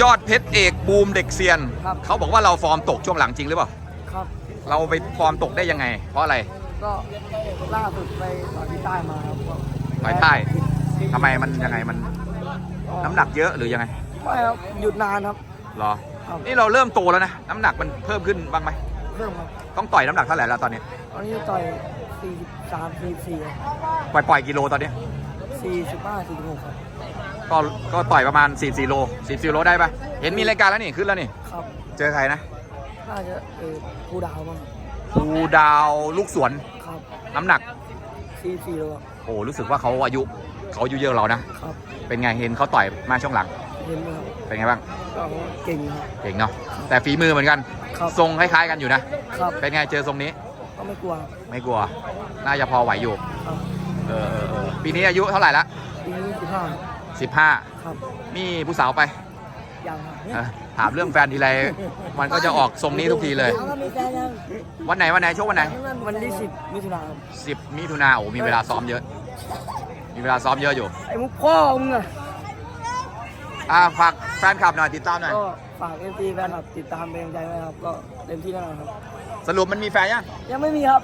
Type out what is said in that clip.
ยอดเพชรเอกบูมเด็กเซียน ครับ เขาบอกว่าเราฟอร์มตกช่วงหลังจริงหรือเปล่า ครับ เราไปฟอร์มตกได้ยังไง เพราะอะไร ก็ล่าสุดไปต่อยที่ใต้มาครับก็ต่อยใต้ ทำไมมันยังไงมันน้ำหนักเยอะหรือยังไงไม่ครับหยุดนานครับ เหรอ ครับ นี่เราเริ่มโตแล้วนะ น้ำหนักมันเพิ่มขึ้นบ้างไหมเพิ่มครับต้องต่อยน้ำหนักเท่าไหร่แล้วตอนนี้ ตอนนี้ต่อย43 44 ปล่อยปล่อยกิโลตอนนี้ 45 46ครับ ก็ก็ต่อยประมาณ 4 4โล4 4โลได้ปะเห็นมีรายการแล้วนี่ขึ้นแล้วนี่ ครับเจอใครนะน่าจะเออภูดาวบ้างภูดาวลูกสวน ครับน้ำหนัก44โลครับโอ้รู้สึกว่าเขาอายุเขาอายุเยอะกว่าเรานะ ครับเป็นไงเห็นเขาต่อยมาช่วงหลัง เห็นไหมครับเป็นไงบ้าง ก็เก่งครับ เก่งเนาะแต่ฝีมือเหมือนกัน ครับ ทรงคล้ายๆกันอยู่นะ ครับเป็นไงเจอทรงนี้ ก็ไม่กลัวไม่กลัว น่าจะพอไหวอยู่ ครับเออเออเออปีนี้อายุเท่าไหร่ละปีนี้ 15 15ครับมีผู้สาวไปยังครับเออถามเรื่องแฟนทีไรมันก็จะออกทรงนี้ทุกทีเลย แล้วก็มีแฟนยังวันไหนวันไหนช่วงวันไหน วันที่10มิถุนายนครับ10มิถุนาโอ้มีเวลาซ้อมเยอะ มีเวลาซ้อมเยอะอยู่ ไอ้มุกพ่อมึงอะอ่าฝากแฟนคลับหน่อยติดตามหน่อย ก็ฝากเอฟซีแฟนคลับติดตามเป็นกำลังใจไว้ครับ ก็เต็มที่แน่นอนครับ สรุปมันมีแฟนยัง ยังไม่มีครับ